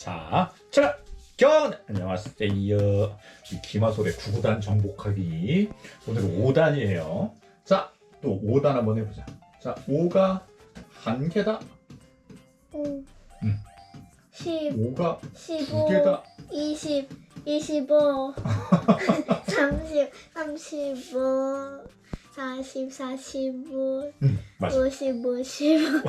자, 자, 견 안녕하세요. 이 기마솔의 9단 정복하기 오늘 5단이에요. 자, 또 5단 한번 해보자. 자, 5가 한 개다. 5, 음. 10, 5가 15, 두 개다. 20, 25, 30, 35, 40, 45, 음, 맞아. 50, 55.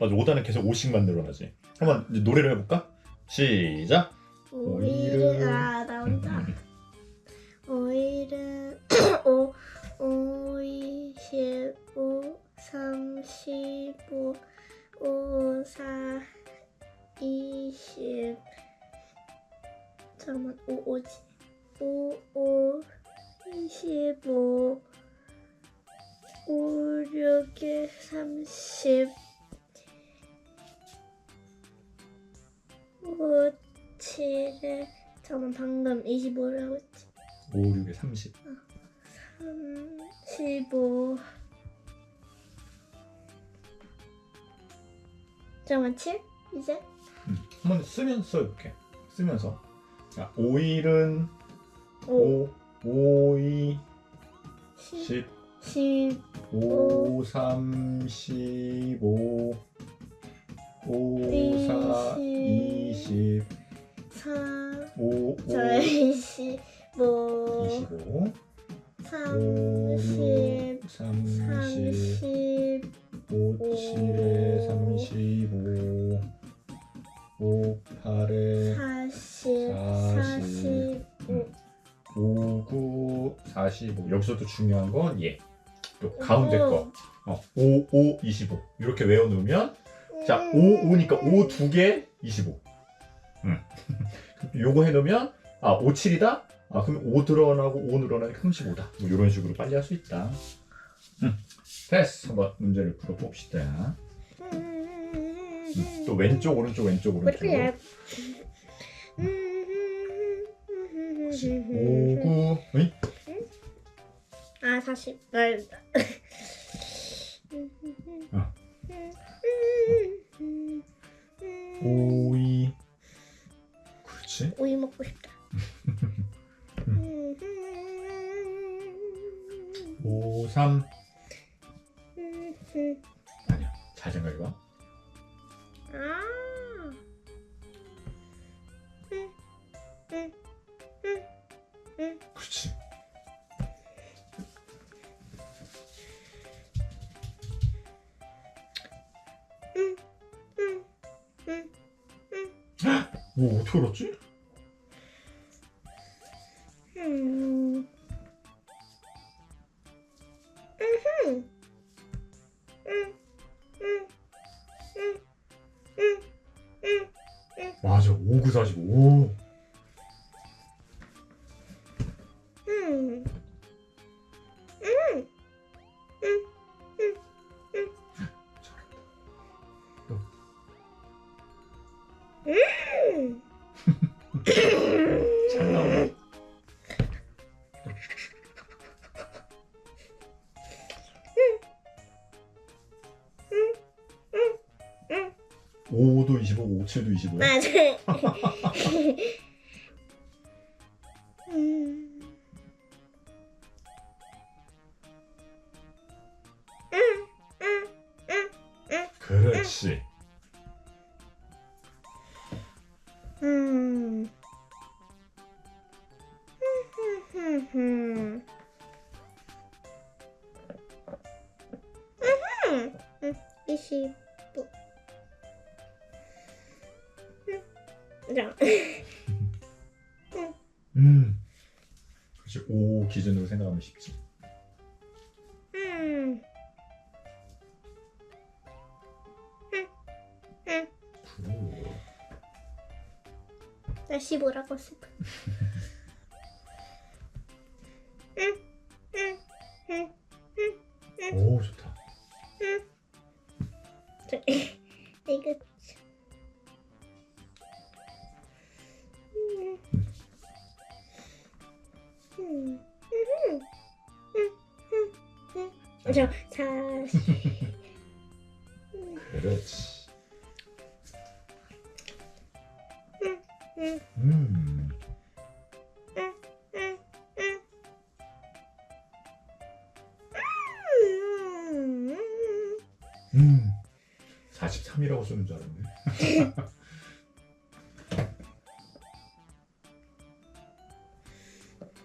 맞아. 5단은 계속 5씩만 늘어나지. 한번 이제 노래를 해볼까? 시작. 아 나온다. 음, 오일은 오, 오이, 십오, 삼십오, 오사, 이십. 잠깐만, 오, 오지. 오, 오, 이십오, 오, 육에 삼십. 30을 저는 방금 25를 하고 있지. 5, 6에 30 어, 3, 15 잠깐만 7? 이제? 음, 한번 쓰면서 이렇게. 쓰면서. 자, 5일은 5, 5, 2, 10, 10, 5, 35, 5, 4, 20 4 5, 5, 25 25, 30 30, 30 5, 7에 35, 5, 8에 40 40, 45 5, 9, 45. 여기서도 중요한 건 얘. 또 가운데 거. 어, 5, 5, 25. 이렇게 외워 놓으면 자, 5, 5니까 5 두 개, 25. 음. 요거 해놓으면, 아, 5, 7이다? 아, 그럼 5 늘어나고 5 늘어나니까 35다. 뭐, 이런 식으로 빨리 할 수 있다. 음. 됐어. 한번 문제를 풀어봅시다. 음. 또 왼쪽, 오른쪽, 왼쪽, 오른쪽. 얇 5, 9, 어이? 아 40. 날 어. 5, 2. 그렇지. 오이 먹고 싶다. 5, 3. 아니야. 잘 생각해봐. 아. 그렇지. 오, 어떻게 알았지? 45, 9, 45. 오. 5도 25, 57도 25. 맞아요. 음. 음, 음, 음, 음. 그렇지. 음. 흠흠흠흠. 음흠. 음, 이십. 음. 그렇지. 5 기준으로 생각하면 쉽지. 음. 구. 나 15라고 싶어. 응, 응, 저, 40. 그렇지. 음. 음. 음. 43이라고 쓰는 줄 알았네.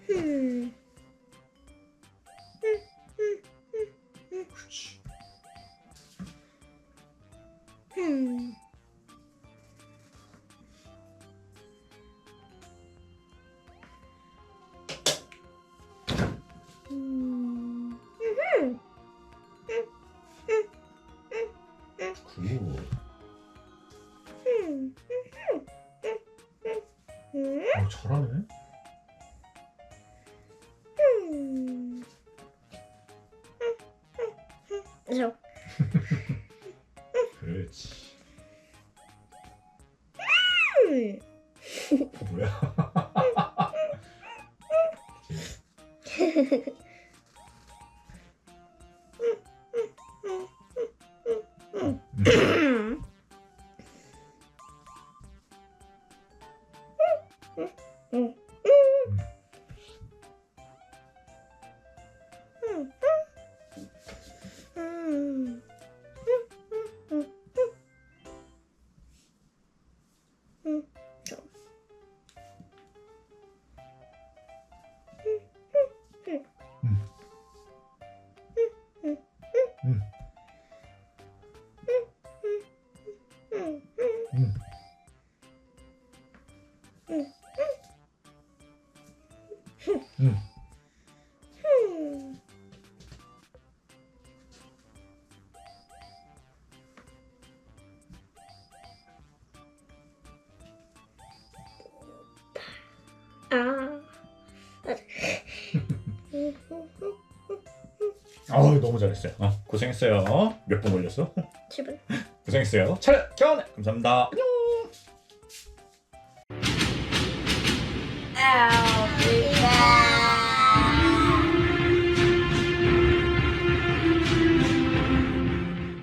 음. 어, 잘하네. 음. 저 그렇지. 음. 어, 뭐야? うん。 아우 너무 잘했어요. 아, 고생했어요. 몇 분 걸렸어? 7분. 고생했어요. 차렷 견. 감사합니다. 안녕. Oh, yeah.